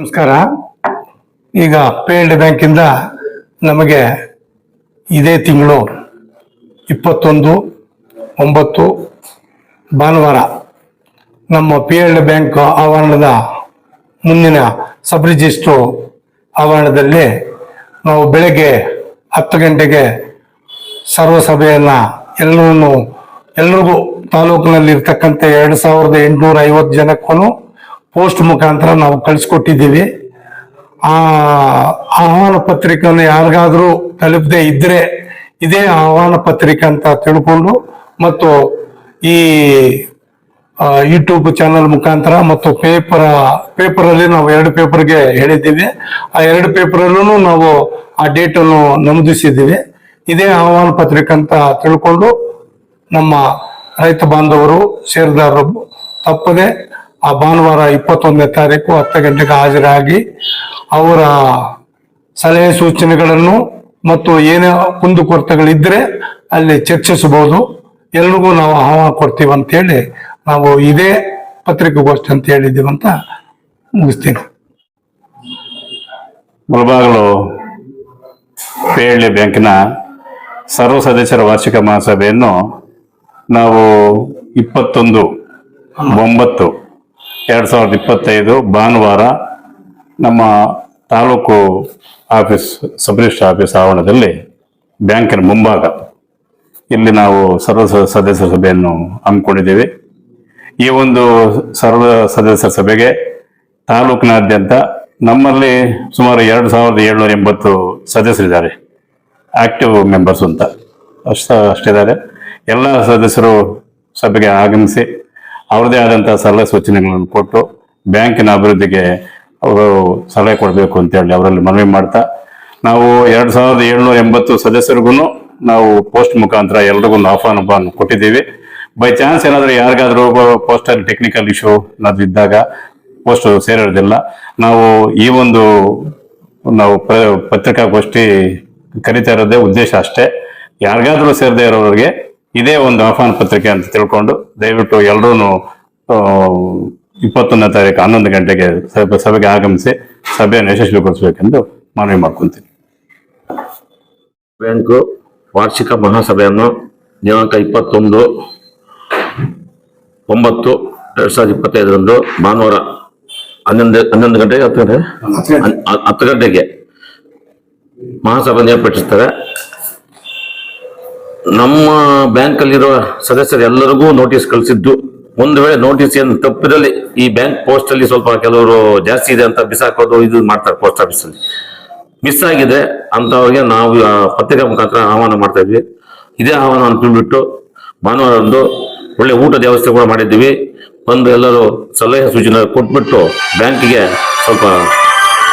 ನಮಸ್ಕಾರ. ಈಗ ಪೇಲ್ಡ್ ಬ್ಯಾಂಕಿಂದ ನಮಗೆ ಇದೇ ತಿಂಗಳು ಇಪ್ಪತ್ತೊಂದು, ಒಂಬತ್ತು, ಭಾನುವಾರ ನಮ್ಮ ಪಿ ಎಲ್ ಬ್ಯಾಂಕ್ ಆವರಣದ ಮುಂದಿನ ಸಬ್ ರಿಜಿಸ್ಟ್ರು ಆವರಣದಲ್ಲಿ ನಾವು ಬೆಳಗ್ಗೆ ಹತ್ತು ಗಂಟೆಗೆ ಸರ್ವಸಭೆಯನ್ನು ಎಲ್ಲರೂ ಎಲ್ರಿಗೂ ತಾಲೂಕಿನಲ್ಲಿ ಇರ್ತಕ್ಕಂಥ ಎರಡು ಸಾವಿರದ ಎಂಟುನೂರ ಐವತ್ತು ಜನಕ್ಕೂ ಪೋಸ್ಟ್ ಮುಖಾಂತರ ನಾವು ಕಳಿಸ್ಕೊಟ್ಟಿದ್ದೀವಿ. ಆ ಆಹ್ವಾನ ಪತ್ರಿಕೆಯನ್ನು ಯಾರಿಗಾದರೂ ತಲುಪದೇ ಇದ್ರೆ ಇದೇ ಆಹ್ವಾನ ಪತ್ರಿಕೆ ಅಂತ ತಿಳ್ಕೊಂಡು ಮತ್ತು ಈ ಯೂಟ್ಯೂಬ್ ಚಾನಲ್ ಮುಖಾಂತರ ಮತ್ತು ಪೇಪರ್, ಪೇಪರಲ್ಲಿ ನಾವು ಎರಡು ಪೇಪರ್ಗೆ ಹೇಳಿದ್ದೀವಿ. ಆ ಎರಡು ಪೇಪರಲ್ಲೂ ನಾವು ಆ ಡೇಟನ್ನು ನಮೂದಿಸಿದ್ದೀವಿ. ಇದೇ ಆಹ್ವಾನ ಪತ್ರಿಕೆ ಅಂತ ತಿಳ್ಕೊಂಡು ನಮ್ಮ ರೈತ ಬಾಂಧವರು, ಸೇರಿದಾರರು ತಪ್ಪದೆ ಆ ಭಾನುವಾರ ಇಪ್ಪತ್ತೊಂದನೇ ತಾರೀಕು ಹತ್ತು ಗಂಟೆಗೆ ಹಾಜರಾಗಿ ಅವರ ಸಲಹೆ ಸೂಚನೆಗಳನ್ನು ಮತ್ತು ಏನೇ ಕುಂದುಕೊರತೆಗಳಿದ್ರೆ ಅಲ್ಲಿ ಚರ್ಚಿಸಬಹುದು. ಎಲ್ರಿಗೂ ನಾವು ಆಹ್ವಾನ ಕೊಡ್ತೀವಿ ಅಂತೇಳಿ ನಾವು ಇದೇ ಪತ್ರಿಕೆಗೋಷ್ಠಿ ಅಂತ ಹೇಳಿದ್ದೀವಿ ಅಂತ ಮುಗಿಸ್ತೀನಿ. ಮುಳಬಾಗಲು ಪೇಹಳ್ಳಿ ಬ್ಯಾಂಕಿನ ಸರ್ವ ಸದಸ್ಯರ ವಾರ್ಷಿಕ ಮಹಾಸಭೆಯನ್ನು ನಾವು ಇಪ್ಪತ್ತೊಂದು, ಒಂಬತ್ತು ಎರಡು ಸಾವಿರದ ಇಪ್ಪತ್ತೈದು ಭಾನುವಾರ ನಮ್ಮ ತಾಲೂಕು ಆಫೀಸ್ ಸಬ್ ಆಫೀಸ್ ಆವರಣದಲ್ಲಿ ಬ್ಯಾಂಕಿನ ಮುಂಭಾಗ ಇಲ್ಲಿ ನಾವು ಸರ್ವ ಸದಸ್ಯ ಸಭೆಯನ್ನು ಹಮ್ಮಿಕೊಂಡಿದ್ದೇವೆ. ಈ ಒಂದು ಸರ್ವ ಸದಸ್ಯರ ಸಭೆಗೆ ತಾಲೂಕಿನಾದ್ಯಂತ ನಮ್ಮಲ್ಲಿ ಸುಮಾರು ಎರಡು ಸಾವಿರದ ಏಳ್ನೂರ ಎಂಬತ್ತು ಸದಸ್ಯರಿದ್ದಾರೆ. ಆಕ್ಟಿವ್ ಮೆಂಬರ್ಸ್ ಅಂತ ಅಷ್ಟ, ಅಷ್ಟಿದ್ದಾರೆ. ಎಲ್ಲ ಸದಸ್ಯರು ಸಭೆಗೆ ಆಗಮಿಸಿ ಅವರದೇ ಆದಂತಹ ಸಲಹೆ ಸೂಚನೆಗಳನ್ನು ಕೊಟ್ಟು ಬ್ಯಾಂಕಿನ ಅಭಿವೃದ್ಧಿಗೆ ಅವರು ಸಲಹೆ ಕೊಡಬೇಕು ಅಂತೇಳಿ ಅವರಲ್ಲಿ ಮನವಿ ಮಾಡ್ತಾ, ನಾವು ಎರಡು ಸಾವಿರದ ಏಳ್ನೂರ ಎಂಬತ್ತು ಸದಸ್ಯರಿಗೂ ನಾವು ಪೋಸ್ಟ್ ಮುಖಾಂತರ ಎಲ್ರಿಗೂ ಆಹ್ವಾನವನ್ನು ಕೊಟ್ಟಿದ್ದೀವಿ. ಬೈ ಚಾನ್ಸ್ ಏನಾದರೂ ಯಾರಿಗಾದ್ರೂ ಪೋಸ್ಟಲ್ಲಿ ಟೆಕ್ನಿಕಲ್ ಇಶ್ಯೂ ಅನ್ನೋದಿದ್ದಾಗ ಪೋಸ್ಟ್ ಸೇರಿರೋದಿಲ್ಲ. ನಾವು ಈ ಒಂದು ನಾವು ಪತ್ರಿಕಾಗೋಷ್ಠಿ ಕರಿತಾ ಇರೋದೇ ಉದ್ದೇಶ ಅಷ್ಟೇ. ಯಾರಿಗಾದ್ರೂ ಸೇರದೇ ಇರೋರಿಗೆ ಇದೇ ಒಂದು ಆಹ್ವಾನ ಪತ್ರಿಕೆ ಅಂತ ತಿಳ್ಕೊಂಡು ದಯವಿಟ್ಟು ಎಲ್ಲರೂ ಇಪ್ಪತ್ತೊಂದನೇ ತಾರೀಕು ಹನ್ನೊಂದು ಗಂಟೆಗೆ ಸಭೆ ಸಭೆಗೆ ಆಗಮಿಸಿ ಸಭೆಯನ್ನು ಯಶಸ್ವಿಗೊಳಿಸಬೇಕೆಂದು ಮನವಿ ಮಾಡ್ಕೊತೀನಿ. ಬ್ಯಾಂಕು ವಾರ್ಷಿಕ ಮಹಾಸಭೆಯನ್ನು ದಿನಾಂಕ ಇಪ್ಪತ್ತೊಂದು ಒಂಬತ್ತು ಎರಡ್ ಸಾವಿರದ ಇಪ್ಪತ್ತೈದರಂದು ಭಾನುವಾರ ಹನ್ನೊಂದು ಹನ್ನೊಂದು ಗಂಟೆಗೆ ಹತ್ತು ಗಂಟೆ? ಹತ್ತು ಗಂಟೆಗೆ ಮಹಾಸಭೆಯನ್ನು ಏರ್ಪಡಿಸುತ್ತಾರೆ ನಮ್ಮ ಬ್ಯಾಂಕಲ್ಲಿರುವ ಸದಸ್ಯರು ಎಲ್ಲರಿಗೂ ನೋಟಿಸ್ ಕಳಿಸಿದ್ದು. ಒಂದು ವೇಳೆ ನೋಟಿಸ್ ಏನು ತಪ್ಪಿದಲ್ಲಿ ಈ ಬ್ಯಾಂಕ್ ಪೋಸ್ಟ್ ಅಲ್ಲಿ ಸ್ವಲ್ಪ ಕೆಲವರು ಜಾಸ್ತಿ ಇದೆ ಅಂತ ಬಿಸಾಕೋದು, ಇದು ಮಾಡ್ತಾರೆ ಪೋಸ್ಟ್ ಆಫೀಸ್ ಅಲ್ಲಿ. ಮಿಸ್ ಆಗಿದೆ ಅಂತವ್ರಿಗೆ ನಾವು ಪತ್ರಿಕಾ ಮುಖಾಂತರ ಆಹ್ವಾನ ಮಾಡ್ತಾ ಇದ್ವಿ. ಇದೇ ಆಹ್ವಾನ ಅನ್ಕೊಂಡ್ಬಿಟ್ಟು ಭಾನುವಾರ ಒಂದು ಒಳ್ಳೆ ಊಟದ ವ್ಯವಸ್ಥೆ ಕೂಡ ಮಾಡಿದ್ದೀವಿ. ಬಂದು ಎಲ್ಲರೂ ಸಲಹೆ ಸೂಚನೆ ಕೊಟ್ಬಿಟ್ಟು ಬ್ಯಾಂಕಿಗೆ ಸ್ವಲ್ಪ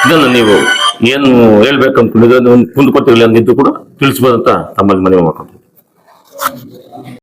ಇದನ್ನು ನೀವು ಏನು ಹೇಳ್ಬೇಕು ಅನ್ಕೊಂಡಿದ್ರೆ ಕುಂದುಕೊಟ್ಟಿರಲಿ ಅಂದಿದ್ದು ಕೂಡ ತಿಳಿಸ್ಬೋದಂತ ತಮ್ಮಲ್ಲಿ ಮನವಿ ಮಾಡ್ಕೊಂತೀವಿ Thank you.